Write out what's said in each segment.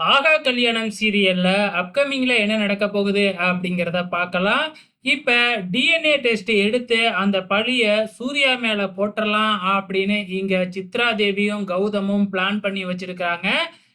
ஆகா கல்யாணம் சீரியல்ல அப்கமிங்ல என்ன நடக்க போகுது அப்படிங்கிறத பார்க்கலாம். இப்ப டிஎன்ஏ டெஸ்ட் எடுத்து அந்த பழிய சூர்யா மேல போட்டுறலாம் அப்படின்னு இங்க சித்ரா தேவியும், கௌதமும் பிளான் பண்ணி வச்சிருக்காங்க.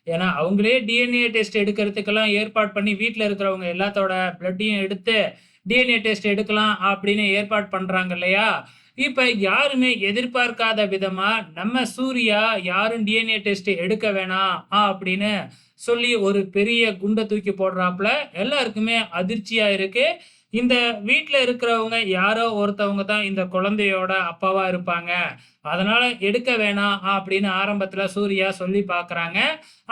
ஏன்னா, அவங்களே டிஎன்ஏ டெஸ்ட் எடுக்கிறதுக்கெல்லாம் ஏற்பாடு பண்ணி வீட்டில் இருக்கிறவங்க எல்லாத்தோட பிளட்டையும் எடுத்து டிஎன்ஏ டெஸ்ட் எடுக்கலாம் அப்படின்னு ஏற்பாடு பண்றாங்க இல்லையா? இப்ப யாருமே எதிர்பார்க்காத விதமா நம்ம சூர்யா யாரும் டிஎன்ஏ டெஸ்ட் எடுக்க வேணாம் அப்படின்னு சொல்லி ஒரு பெரிய குண்டை தூக்கி போடுறாப்புல. எல்லாருக்குமே அதிர்ச்சியா இருக்கு. இந்த வீட்டில் இருக்கிறவங்க யாரோ ஒருத்தவங்க தான் இந்த குழந்தையோட அப்பாவா இருப்பாங்க. அதனால எடுக்க வேணாம் அப்படின்னு ஆரம்பத்துல சூர்யா சொல்லி பார்க்குறாங்க.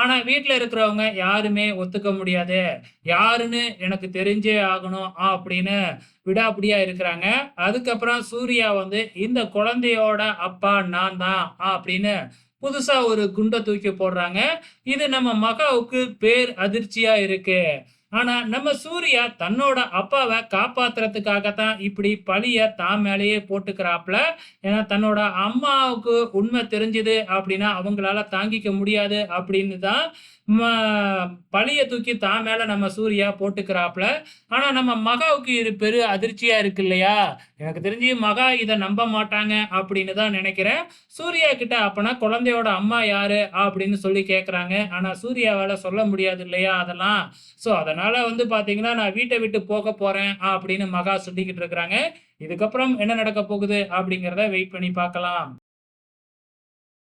ஆனா வீட்டில் இருக்கிறவங்க யாருமே ஒத்துக்க முடியாது. யாருன்னு எனக்கு தெரிஞ்சே ஆகணும் அப்படின்னு விடாப்பிடியா இருக்கிறாங்க. அதுக்கப்புறம் சூர்யா வந்து இந்த குழந்தையோட அப்பா நான் தான் அப்படின்னு புதுசா ஒரு குண்டை தூக்கி போடுறாங்க. இது நம்ம மகாவுக்கு பேர் அதிர்ச்சியா இருக்கு. ஆனா நம்ம சூர்யா தன்னோட அப்பாவை காப்பாத்துறதுக்காக தான் இப்படி பழிய தான் மேலேயே போட்டுக்கிறாப்ல. ஏன்னா தன்னோட அம்மாவுக்கு உண்மை தெரிஞ்சுது அப்படின்னா அவங்களால தாங்கிக்க முடியாது அப்படின்னு தான் ம பழிய தூக்கி தான் மேல நம்ம சூர்யா போட்டுக்கிறாப்ல. ஆனா நம்ம மகாவுக்கு இது பெரு அதிர்ச்சியா இருக்கு இல்லையா? எனக்கு தெரிஞ்சு மகா இதை நம்ப மாட்டாங்க அப்படின்னு தான் நினைக்கிறேன். சூர்யா கிட்ட அப்பனா குழந்தையோட அம்மா யாரு? அப்படின்னு சொல்லி கேட்குறாங்க. ஆனா சூர்யாவால சொல்ல முடியாது இல்லையா அதெல்லாம். ஸோ அதனால வந்து பார்த்தீங்கன்னா, நான் வீட்டை விட்டு போக போறேன் அப்படின்னு மகா சொல்லிக்கிட்டு இருக்கிறாங்க. இதுக்கப்புறம் என்ன நடக்க போகுது அப்படிங்கிறத வெயிட் பண்ணி பார்க்கலாம்.